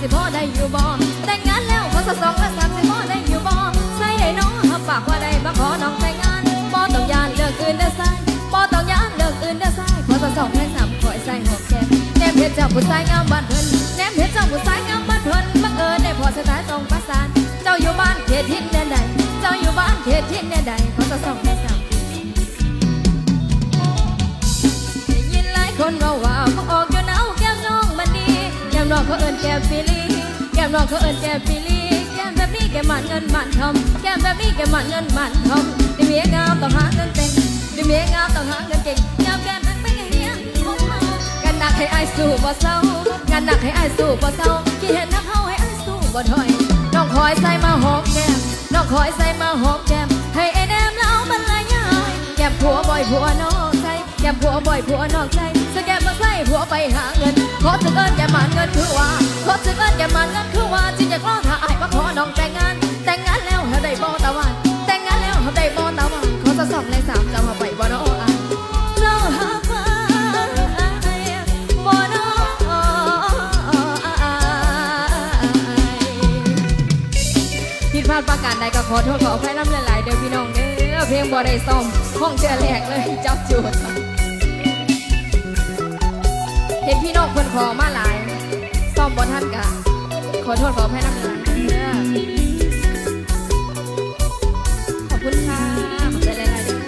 สิพ่อได้อยู่บ่แต่งงานแล้วขอสสองและสามสิพ่อได้อยู่บ่ใส่ได้น้องหับปากว่าได้มาขอน้องแต่งงานบ่ต้องยานเลิกอื่นเด้อใส่บ่ต้องยานเลิกอื่นเด้อใส่ขอสสองและสามขอให้ใส่หอมแก้มแนมเพชรเจ้าผู้ชายงามบ้านเพิ่นแนมเพชรเจ้าผู้ชายงามบ้านเพิ่นบังเอิญได้พอสถานตรงประสานเจ้าอยู่บ้านเขตทิศแดนใดเจ้าอยู่บ้านเขตทิศแดนใดขอสสองและ เขาเอิ้นแก้มฟิลีแก้มน้องเขาเอิ้นแก้มฟิลีแก้มแบบนี้แก้มมันเงินมันทำแก้มแบบนี้แก้มมันเงินมันทำดิเมียงามต้องหาเงินเก่งดิเมียงามต้องหาเงินเก่งงามแก้มเป็นไม่เฮียงของเฮานหนักให้อายสู้บ่เศร้ากันหนักให้อายสู้บ่เศร้าที่เห็นนักเฮาให้อายสู้บ่ถอยน้องคอยใส่มาหอมแก้มน้องคอยใส่มาหอมแก้มให้ไอ้แนมแล้วมันละยายแก้มผัวบ่อยผัวนอกใจแก้มผัวบ่อยผัวนอกใจ จะกล้อถ้าอายมาขอน้องแต่งงาน แต่งงานแล้วเฮาได้บ่ตะวัน แต่งงานแล้วเฮาได้บ่ตะวันขอสักสองในสามจ้ามาไปบ่เนาะอายเจ้าหาไปบ่เนาะอายผิดพลาดประการใดก็ขอโทษขออภัยน้ำหลายๆเด้อพี่น้องเด้อเพลงบ่ได้ซ่อมห้องเจอแหลกเลยจับจูดเห็นพี่น้องเพิ่นขอมาหลายซ่อมบ่ทันกะ อโทษขออภัยน้ำหลายๆเด้อขอบคุณค่ะขอบใจหลายๆเด้อ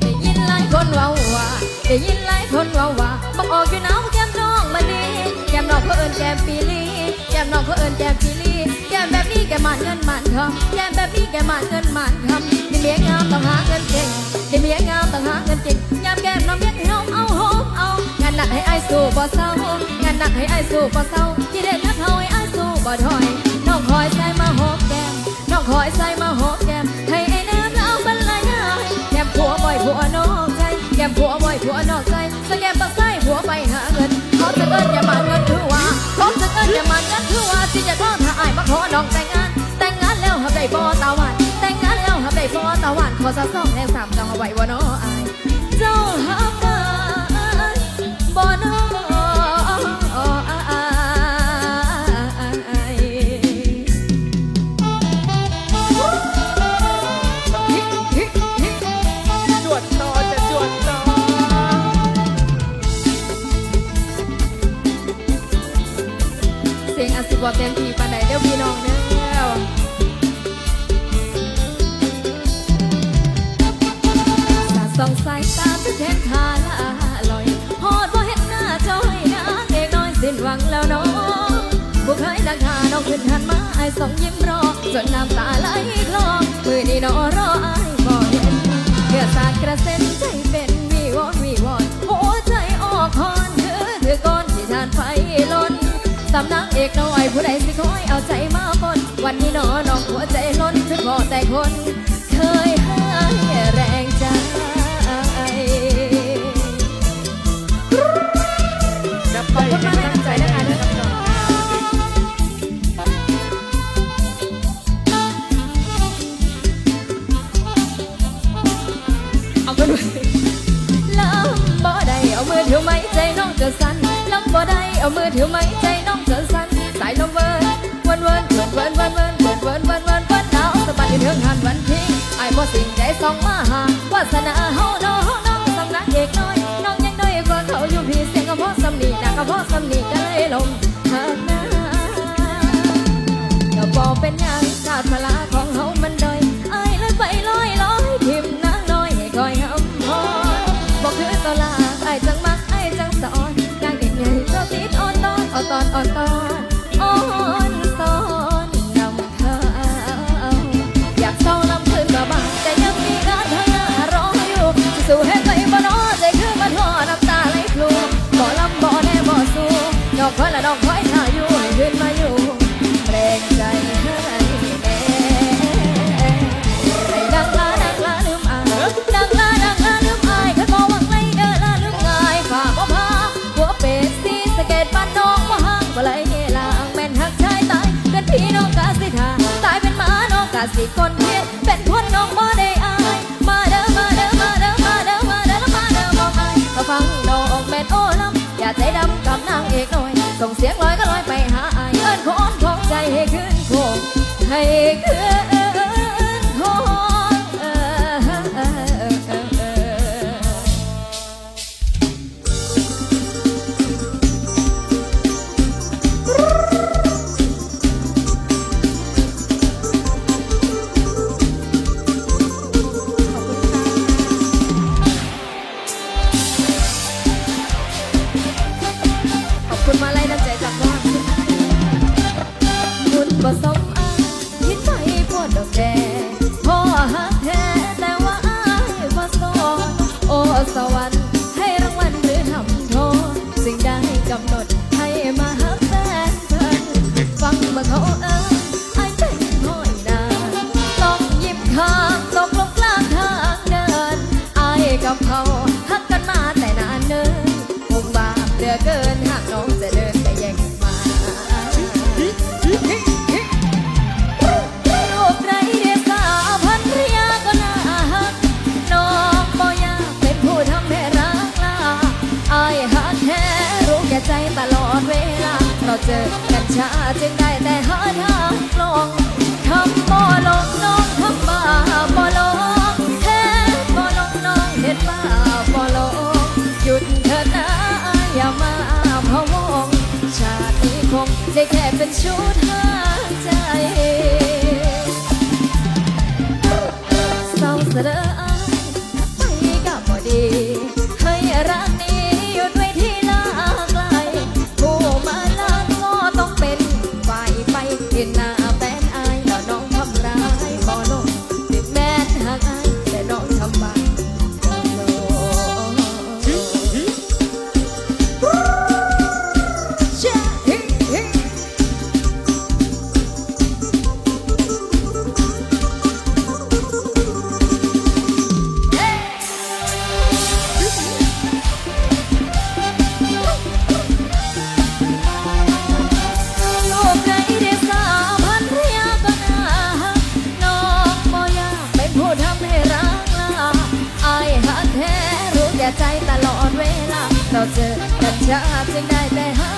ได้ยินหลายคนเว้าว่าได้ยินหลายคนเว้าว่าบังออกอยู่หนาวแก้มน้องมันดีแก้มน้องเขาเอิ้นแก้มปีลีแก้มน้องเขาเอิ้นแก้มปีลีแก้มแบบนี้แกมันเงินมันทำแก้มแบบนี้แกมันเงินมันทำดิเมียงามต้องหาเงินเก่งดิเมียงามต้องหาเงินเก่งยามแก้มน้องเมียงให้หอมเอาหอมเอางานหนักให้ไอ้ายสู้บ่เศร้างานหนักให้ไอ้ายสู้บ่เศร้าที่เด็ด บ่ถอยน้องคอยใส่มาหอแก้มน้องคอยใส่มาหอแก้มให้ไอ้แนมแล้วบรรลัยง่ายแก้มผัวบ่อยผัวนอกใจแก้มผัวบ่อยผัวนอกใจสแกมปักไส้ผัวไปหาเงินขอจะเอิ้นอย่ามาเงินถือว่าขอจะเอิ้นอย่ามาเงินถือว่าที่จะต้องถ้าอายมาขอน้องแต่งงาน แต่งงานแล้วหับได้บ่ตาหวานแต่งงานแล้วหับได้บ่ตาหวานขอสักสองแรงสามจังเอาไว้บ่น้ออ ปานใดเด้อพี่น้องเด้อสาส่องสายตาจะแทนทาละลอยฮอดบ่เห็นหน้าจอยนะเอกน้อยสิ้นหวังแล้วเนาะบ่เคยดังหาน้องขึ้นหันมาไอ้สองยิ้มรอจนน้ำตา วันนี้น้อน้องหัวใจล้นคือพอแต่คน เคยให้แรงใจจะไปเป็นตั้งใจนะคะเด้อพี่น้องเอาไปด้วยลำบ่ได้เอามือถือไม้ใจน้องจะสั่นลำบ่ได้เอามือถือไม้ใจ ส่องมาหาวาสนาเฮาน้องน้องสำนักเอกน้อย น้องยังด้อยกว่าเขาอยู่พี่เสียงก็เพาะสำนีหนักก็เพาะสำนีก็เลยลงหากหน้าก็บอกเป็นยังขาดพลาของ คอยละนอกคอยท่าอยู่ให้ขึ้นมาอยู่แรงใจให้แน่ให้ดังลาดังลาลืมอายดังลาดังลาลืมอายคันบอกว่าไงเด้อลาลืมง่ายฝากบ่พาหัวเป็ดสีสะเก็ดบ้านน้องบ่ห่างบ่ไหลลางแม่นหักชายตายเป็นพี่น้องกาสิทาตายเป็นหมาน้องกาสิคนเพียเป็นคนน้องบ่ เสียงลอยก็ลอยไปหาเอิ้นคนของใจให้ขึ้นโคงให้ขึ้น สวรรค์ให้รางวัลหรือทำโทษ สิ่งใดกำหนดให้มาหักแฟนเพิ่นฟังมาเขาเอ้ยอายเป็นห้อยนาต้องหยิบข้างตกลงกลางทางเดินไอ้กับเขาหักกันมาแต่นานเนิ่นคงบาปเหลือเกิน ใจตลอดเวลาเราเจอกันช้าจึงได้แต่หาทางลงทำบ่ลงน้องทำบ่าบ่ลงแท้บ่ลงน้องเห็นบ่าบ่ลงหยุดเถิดนะอย่ามาพะวงชาตินี้คงได้แค่เป็นชุดหาใอกันช้าจึงได้แต่หา